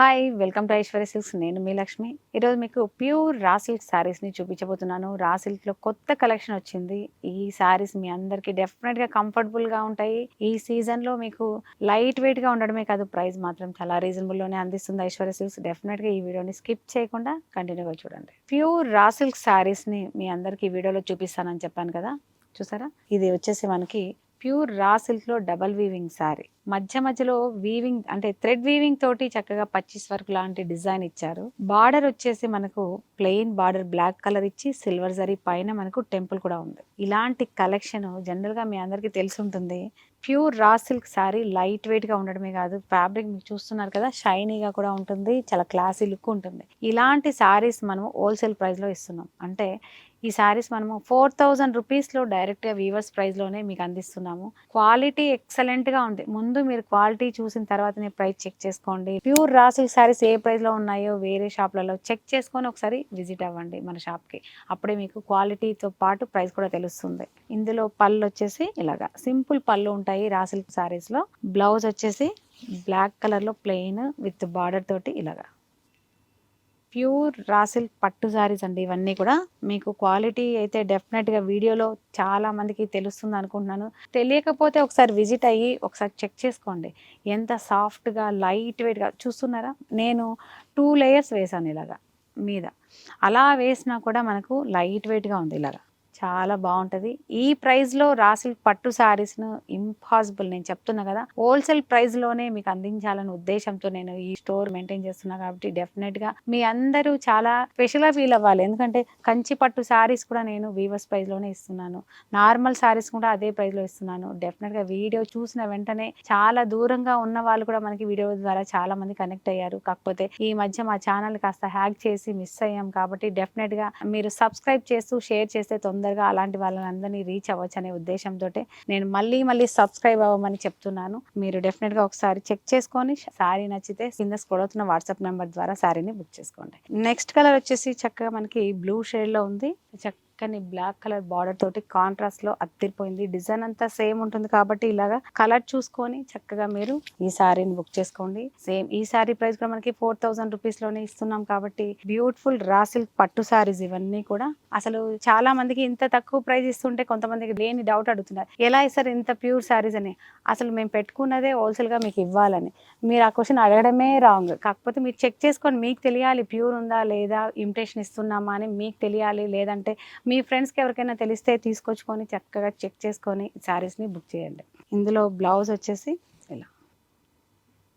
Hi welcome to Aishwarya silks నేను మీ లక్ష్మి. ఈరోజు మీకు ప్యూర్ రా సిల్క్ శారీస్ని చూపించబోతున్నాను. రా సిల్క్లో కొత్త కలెక్షన్ వచ్చింది. ఈ శారీస్ మీ అందరికీ డెఫినెట్గా కంఫర్టబుల్గా ఉంటాయి. ఈ సీజన్లో మీకు లైట్ వెయిట్గా ఉండడమే కాదు ప్రైస్ మాత్రం చాలా రీజనబుల్లోనే అందిస్తుంది ఐశ్వర్య సిల్క్స్ డెఫినెట్గా ఈ వీడియోని స్కిప్ చేయకుండా కంటిన్యూగా చూడండి. ప్యూర్ రా సిల్క్ శారీస్ని మీ అందరికీ ఈ వీడియోలో చూపిస్తానని చెప్పాను కదా. చూసారా? ఇది వచ్చేసి మనకి ప్యూర్ రా సిల్క్లో డబల్ వీవింగ్ శారీ మధ్య మధ్యలో వీవింగ్ అంటే థ్రెడ్ వీవింగ్ తోటి చక్కగా పచ్చిస్ వర్క్ లాంటి డిజైన్ ఇచ్చారు. బార్డర్ వచ్చేసి మనకు ప్లెయిన్ బార్డర్ బ్లాక్ కలర్ ఇచ్చి సిల్వర్ జరీ పైన మనకు టెంపుల్ కూడా ఉంది. ఇలాంటి కలెక్షన్ జనరల్గా మీ అందరికీ తెలిసి ఉంటుంది. Pure raw silk sari light వెయిట్గా ఉండడమే కాదు ఫ్యాబ్రిక్ మీరు చూస్తున్నారు కదా షైనీగా కూడా ఉంటుంది చాలా క్లాసీ లుక్ ఉంటుంది. ఇలాంటి శారీస్ మనం హోల్సేల్ ప్రైస్లో ఇస్తున్నాం. అంటే ఈ శారీస్ మనము ఫోర్ థౌజండ్ రూపీస్లో డైరెక్ట్గా వీవర్స్ ప్రైస్లోనే మీకు అందిస్తున్నాము. క్వాలిటీ ఎక్సలెంట్గా ఉంది. ముందు మీరు క్వాలిటీ చూసిన తర్వాతనే ప్రైస్ చెక్ చేసుకోండి. ప్యూర్ రాసిల్ శారీస్ ఏ ప్రైస్లో ఉన్నాయో వేరే షాప్లలో చెక్ చేసుకొని ఒకసారి విజిట్ అవ్వండి మన షాప్కి అప్పుడే మీకు క్వాలిటీతో పాటు ప్రైస్ కూడా తెలుస్తుంది. ఇందులో పళ్ళు వచ్చేసి ఇలాగా. సింపుల్ పళ్ళు ఉంటాయి రాసిల్ శారీస్లో బ్లౌజ్ వచ్చేసి బ్లాక్ కలర్లో ప్లెయిన్ విత్ బార్డర్ తోటి ఇలాగా. ప్యూర్ రాసిల్ పట్టు శారీస్ అండి ఇవన్నీ కూడా. మీకు క్వాలిటీ అయితే డెఫినెట్గా వీడియోలో చాలా మందికి తెలుస్తుంది అనుకుంటున్నాను. తెలియకపోతే ఒకసారి విజిట్ అయ్యి ఒకసారి చెక్ చేసుకోండి. ఎంత సాఫ్ట్గా లైట్ వెయిట్గా చూస్తున్నారా? నేను టూ లేయర్స్ వేసాను ఇలాగా మీద. అలా వేసినా కూడా మనకు లైట్ వెయిట్గా ఉంది ఇలాగా. చాలా బాగుంటుంది. ఈ ప్రైస్లో రాసిల్ పట్టు శారీస్ను ఇంపాసిబుల్ నేను చెప్తున్నా కదా. హోల్సేల్ ప్రైస్లోనే మీకు అందించాలనే ఉద్దేశంతో నేను ఈ స్టోర్ మెయింటైన్ చేస్తున్నా కాబట్టి డెఫినెట్గా మీ అందరూ చాలా స్పెషల్గా ఫీల్ అవ్వాలి. ఎందుకంటే కంచి పట్టు శారీస్ కూడా నేను వీవర్స్ ప్రైస్లోనే ఇస్తున్నాను. నార్మల్ శారీస్ కూడా అదే ప్రైస్లో ఇస్తున్నాను. డెఫినెట్గా వీడియో చూసిన వెంటనే చాలా దూరంగా ఉన్న వాళ్ళు కూడా మనకి వీడియో ద్వారా చాలా మంది కనెక్ట్ అయ్యారు. కాకపోతే ఈ మధ్య మా ఛానల్ కాస్త హ్యాక్ చేసి మిస్ అయ్యాం కాబట్టి డెఫినెట్గా మీరు సబ్స్క్రైబ్ చేస్తూ షేర్ చేస్తే తొందరగా అలాంటి వాళ్ళందరినీ రీచ్ అవ్వచ్చు అనే ఉద్దేశంతో నేను మళ్ళీ మళ్ళీ సబ్స్క్రైబ్ అవ్వమని చెప్తున్నాను. మీరు డెఫినెట్గా ఒకసారి చెక్ చేసుకొని శారీ నచ్చితే కింద స్క్రోల్ వాట్సాప్ నెంబర్ ద్వారా శారీని బుక్ చేసుకోండి. నెక్స్ట్ కలర్ వచ్చేసి చక్కగా మనకి బ్లూ షేడ్లో ఉంది. చక్క చక్కని బ్లాక్ కలర్ బార్డర్ తోటి కాంట్రాస్ట్లో అత్తిరిపోయింది డిజైన్ అంతా సేమ్ ఉంటుంది కాబట్టి ఇలాగా కలర్ చూసుకొని చక్కగా మీరు ఈ శారీని బుక్ చేసుకోండి. సేమ్ ఈ సారీ ప్రైస్ కూడా మనకి ఫోర్ థౌసండ్ రూపీస్లోనే ఇస్తున్నాం కాబట్టి బ్యూటిఫుల్ రాసిల్ పట్టు సారీస్ ఇవన్నీ కూడా. అసలు చాలా మందికి ఇంత తక్కువ ప్రైస్ ఇస్తుంటే కొంతమందికి లేని డౌట్ అడుగుతున్నారు. ఎలా ఇస్తారు ఇంత ప్యూర్ శారీస్ అని? అసలు మేము పెట్టుకున్నదే హోల్సేల్గా మీకు ఇవ్వాలని. మీరు ఆ క్వశ్చన్ అడగడమే రాంగ్ కాకపోతే మీరు చెక్ చేసుకొని మీకు తెలియాలి ప్యూర్ ఉందా లేదా ఇమిటేషన్ ఇస్తున్నామా అని మీకు తెలియాలి. లేదంటే మీ ఫ్రెండ్స్కి ఎవరికైనా తెలిస్తే తీసుకొచ్చుకొని చక్కగా చెక్ చేసుకొని శారీస్ని బుక్ చేయండి. ఇందులో బ్లౌజ్ వచ్చేసి ఇలా.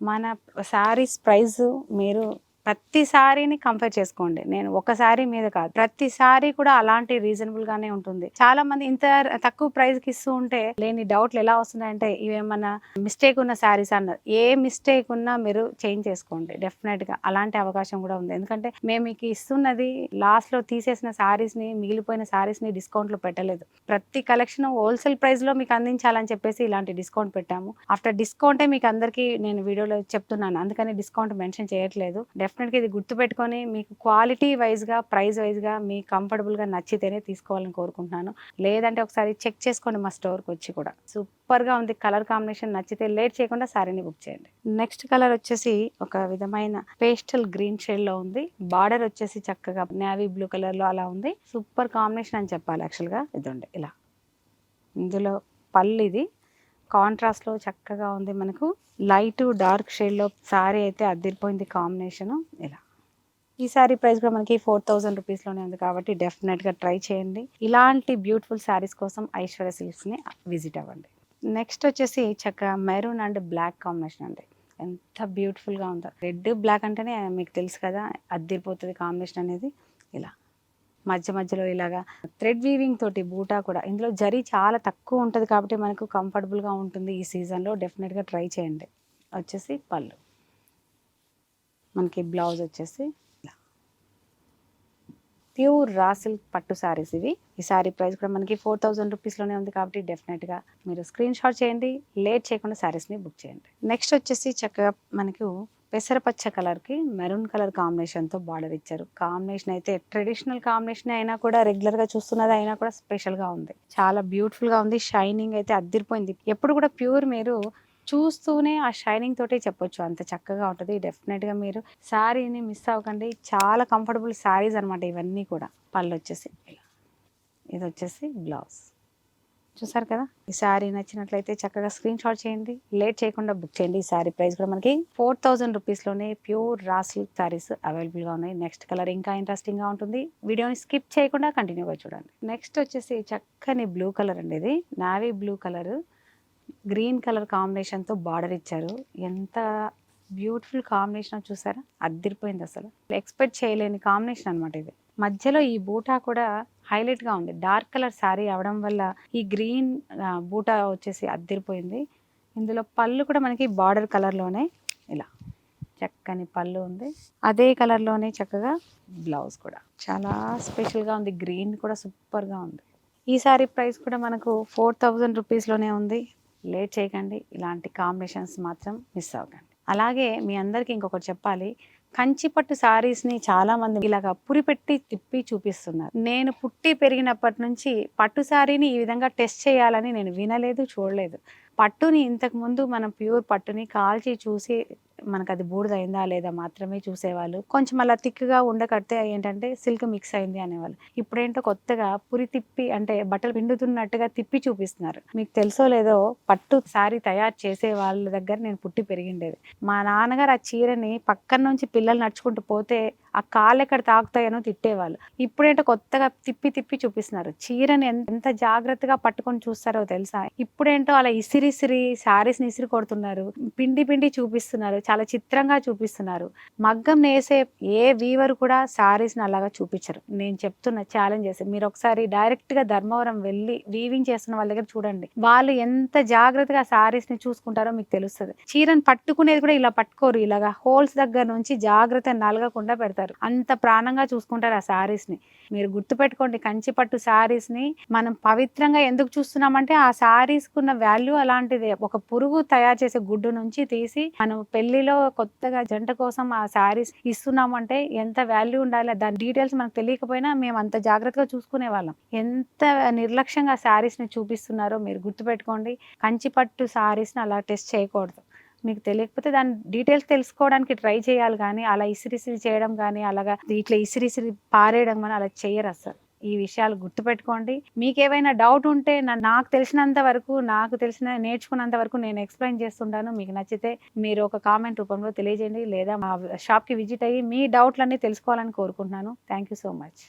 మన శారీస్ ప్రైస్ మీరు ప్రతి సారీని కంపేర్ చేసుకోండి. నేను ఒక సారీ మీద కాదు. ప్రతి సారీ కూడా అలాంటి రీజనబుల్ గానే ఉంటుంది. చాలా మంది ఇంత తక్కువ ప్రైస్కి ఇస్తూ ఉంటే లేని డౌట్లు ఎలా వస్తున్నాయంటే ఇవేమన్నా మిస్టేక్ ఉన్న శారీస్ అన్నారు. ఏ మిస్టేక్ ఉన్నా మీరు చేంజ్ చేసుకోండి. డెఫినెట్గా అలాంటి అవకాశం కూడా ఉంది. ఎందుకంటే మేము మీకు ఇస్తున్నది లాస్ట్లో తీసేసిన శారీస్ని మిగిలిపోయిన శారీస్ని డిస్కౌంట్లో పెట్టలేదు. ప్రతి కలెక్షన్ హోల్సేల్ ప్రైస్లో మీకు అందించాలని చెప్పేసి ఇలాంటి డిస్కౌంట్ పెట్టాము. ఆఫ్టర్ డిస్కౌంటే మీకు అందరికీ నేను వీడియోలో చెప్తున్నాను. అందుకని డిస్కౌంట్ మెన్షన్ చేయట్లేదు. డెఫినెట్గా ఇది గుర్తుపెట్టుకొని మీకు క్వాలిటీ వైజ్గా ప్రైస్ వైజ్గా మీ కంఫర్టబుల్గా నచ్చితేనే తీసుకోవాలని కోరుకుంటున్నాను. లేదంటే ఒకసారి చెక్ చేసుకోండి మా స్టోర్కి వచ్చి కూడా. సూపర్గా ఉంది. కలర్ కాంబినేషన్ నచ్చితే లేట్ చేయకుండా శారీని బుక్ చేయండి. నెక్స్ట్ కలర్ వచ్చేసి ఒక విధమైన పేస్టల్ గ్రీన్ షేడ్లో ఉంది. బార్డర్ వచ్చేసి చక్కగా నేవీ బ్లూ కలర్లో అలా ఉంది. సూపర్ కాంబినేషన్ అని చెప్పాలి యాక్చువల్గా. ఇదండి ఇలా. ఇందులో పళ్ళు ఇది. కాంట్రాస్ట్లో చక్కగా ఉంది మనకు. లైట్ డార్క్ షేడ్లో సారీ అయితే అద్దరిపోయింది కాంబినేషన్ ఇలా. ఈ సారీ ప్రైస్ కూడా మనకి ఫోర్ థౌజండ్ రూపీస్లోనే ఉంది కాబట్టి డెఫినెట్గా ట్రై చేయండి. ఇలాంటి బ్యూటిఫుల్ శారీస్ కోసం ఐశ్వర్య సిల్క్స్ని విజిట్ అవ్వండి. నెక్స్ట్ వచ్చేసి చక్కగా మెరూన్ అండ్ బ్లాక్ కాంబినేషన్ అండి. ఎంత బ్యూటిఫుల్గా ఉందో. రెడ్ బ్లాక్ అంటేనే మీకు తెలుసు కదా అద్దరిపోతుంది కాంబినేషన్ అనేది. ఇలా. మధ్య మధ్యలో ఇలాగా థ్రెడ్ వీవింగ్ తోటి బూటా కూడా. ఇందులో జరీ చాలా తక్కువ ఉంటుంది కాబట్టి మనకు కంఫర్టబుల్గా ఉంటుంది ఈ సీజన్లో డెఫినెట్గా ట్రై చేయండి. వచ్చేసి పళ్ళు. మనకి బ్లౌజ్ వచ్చేసి ప్యూర్ రాసిల్ పట్టు శారీస్ ఇవి. ఈ శారీ ప్రైస్ కూడా మనకి ఫోర్ థౌజండ్ రూపీస్లోనే ఉంది కాబట్టి డెఫినెట్గా మీరు స్క్రీన్ షాట్ చేయండి. లేట్ చేయకుండా శారీస్ని బుక్ చేయండి. నెక్స్ట్ వచ్చేసి చక్కగా మనకు పెసరపచ్చ కలర్కి మెరూన్ కలర్ కాంబినేషన్తో బార్డర్ ఇచ్చారు. కాంబినేషన్ అయితే ట్రెడిషనల్ కాంబినేషన్ అయినా కూడా రెగ్యులర్గా చూస్తున్నది అయినా కూడా స్పెషల్గా ఉంది. చాలా బ్యూటిఫుల్గా ఉంది. షైనింగ్ అయితే అద్దరిపోయింది. ఎప్పుడు కూడా ప్యూర్ మీరు చూస్తూనే ఆ షైనింగ్ తోటే చెప్పొచ్చు. అంత చక్కగా ఉంటుంది. డెఫినెట్గా మీరు శారీని మిస్ అవ్వకండి. చాలా కంఫర్టబుల్ శారీస్ అనమాట ఇవన్నీ కూడా. పళ్ళు వచ్చేసి ఇలా. ఇది వచ్చేసి బ్లౌజ్. చూసారు కదా? ఈ సారీ నచ్చినట్లయితే చక్కగా స్క్రీన్ షాట్ చేయండి. లేట్ చేయకుండా బుక్ చేయండి. ఈ సారీ ప్రైస్ కూడా మనకి ఫోర్ థౌజండ్ రూపీస్లోనే ప్యూర్ రా సిల్క్ శారీస్ అవైలబుల్గా ఉన్నాయి. నెక్స్ట్ కలర్ ఇంకా ఇంట్రెస్టింగ్గా ఉంటుంది. వీడియోని స్కిప్ చేయకుండా కంటిన్యూగా చూడండి. నెక్స్ట్ వచ్చేసి చక్కని బ్లూ కలర్ అండి ఇది. Navy blue colour green colour కాంబినేషన్తో బార్డర్ ఇచ్చారు. ఎంత బ్యూటిఫుల్ కాంబినేషన్ చూసారా? అద్దరిపోయింది అసలు. ఎక్స్పెక్ట్ చేయలేని కాంబినేషన్ అనమాట ఇది. మధ్యలో ఈ బూటా కూడా హైలైట్గా ఉంది. డార్క్ కలర్ శారీ అవడం వల్ల ఈ గ్రీన్ బూటా వచ్చేసి అద్దరిపోయింది. ఇందులో పళ్ళు కూడా మనకి బార్డర్ కలర్లోనే ఇలా చక్కని పళ్ళు ఉంది. అదే కలర్లోనే చక్కగా బ్లౌజ్ కూడా. చాలా స్పెషల్గా ఉంది. గ్రీన్ కూడా సూపర్గా ఉంది. ఈ సారీ ప్రైస్ కూడా మనకు ఫోర్ థౌజండ్ రూపీస్లోనే ఉంది. లేట్ చేయకండి. ఇలాంటి కాంబినేషన్స్ మాత్రం మిస్ అవ్వకండి. అలాగే మీ అందరికీ ఇంకొకటి చెప్పాలి. కంచిపట్టు శారీస్ని చాలా మంది ఇలాగ పురి పెట్టి తిప్పి చూపిస్తున్నారు. నేను పుట్టి పెరిగినప్పటి నుంచి పట్టు సారీని ఈ విధంగా టెస్ట్ చేయాలని నేను వినలేదు చూడలేదు. పట్టుని ఇంతకు ముందు మనం ప్యూర్ పట్టుని కాల్చి చూసి మనకు అది బూడిదైందా లేదా మాత్రమే చూసేవాళ్ళు. కొంచెం అలా తిక్కుగా ఉండకడితే ఏంటంటే సిల్క్ మిక్స్ అయింది అనేవాళ్ళు. ఇప్పుడేంటో కొత్తగా పురి తిప్పి అంటే బట్టలు పిండుతున్నట్టుగా తిప్పి చూపిస్తున్నారు. మీకు తెలుసో లేదో పట్టు సారీ తయారు చేసే వాళ్ళ దగ్గర నేను పుట్టి పెరిగిండేది. మా నాన్నగారు ఆ చీరని పక్కన నుంచి పిల్లలు నడుచుకుంటూ పోతే ఆ కాళ్ళు ఎక్కడ తాకుతాయనో తిట్టేవాళ్ళు. ఇప్పుడేంటో కొత్తగా తిప్పి తిప్పి చూపిస్తున్నారు. చీరని ఎంత జాగ్రత్తగా పట్టుకొని చూస్తారో తెలుసా? ఇప్పుడేంటో అలా ఇసిరి శారీస్ని ఇసిరి కొడుతున్నారు. పిండి పిండి చూపిస్తున్నారు. చాలా చిత్రంగా చూపిస్తున్నారు. మగ్గం నేసే ఏ వీవర్ కూడా శారీస్ని అలాగా చూపించరు. నేను చెప్తున్న ఛాలెంజ్ చేసే మీరు ఒకసారి డైరెక్ట్గా ధర్మవరం వెళ్ళి వీవింగ్ చేస్తున్న వాళ్ళ దగ్గర చూడండి. వాళ్ళు ఎంత జాగ్రత్తగా శారీస్ని చూసుకుంటారో మీకు తెలుస్తుంది. చీరను పట్టుకునేది కూడా ఇలా పట్టుకోరు. ఇలాగా హోల్స్ దగ్గర నుంచి జాగ్రత్త నలగకుండా పెడతారు. అంత ప్రాణంగా చూసుకుంటారు ఆ శారీస్ని. మీరు గుర్తుపెట్టుకోండి కంచి పట్టు శారీస్ని మనం పవిత్రంగా ఎందుకు చూస్తున్నామంటే ఆ శారీస్కున్న వాల్యూ అలాంటిది. ఒక పురుగు తయారు చేసే గుడ్డు నుంచి తీసి మనం పెళ్ళి పెళ్ళిలో కొత్తగా జంట కోసం ఆ శారీస్ ఇస్తున్నామంటే ఎంత వాల్యూ ఉండాలి? దాని డీటెయిల్స్ మనకు తెలియకపోయినా మేము అంత జాగ్రత్తగా చూసుకునే వాళ్ళం. ఎంత నిర్లక్ష్యంగా శారీస్ని చూపిస్తున్నారో మీరు గుర్తుపెట్టుకోండి. కంచిపట్టు శారీస్ని అలా టెస్ట్ చేయకూడదు. మీకు తెలియకపోతే దాని డీటెయిల్స్ తెలుసుకోవడానికి ట్రై చేయాలి కానీ అలా ఇసిరిసిరి చేయడం కానీ అలాగా ఇట్లా ఇసిరిసిరి పారేయడం కానీ అలా చేయరు అసలు. ఈ విషయాలు గుర్తుపెట్టుకోండి. మీకు ఏవైనా డౌట్ ఉంటే నా- నాకు తెలిసినంత వరకు నాకు తెలిసిన నేర్చుకున్నంత వరకు నేను ఎక్స్ప్లెయిన్ చేస్తుంటాను. మీకు నచ్చితే మీరు ఒక కామెంట్ రూపంలో తెలియజేయండి. లేదా మా షాప్కి విజిట్ అయ్యి మీ డౌట్లన్నీ తెలుసుకోవాలని కోరుకుంటున్నాను. Thank you so much.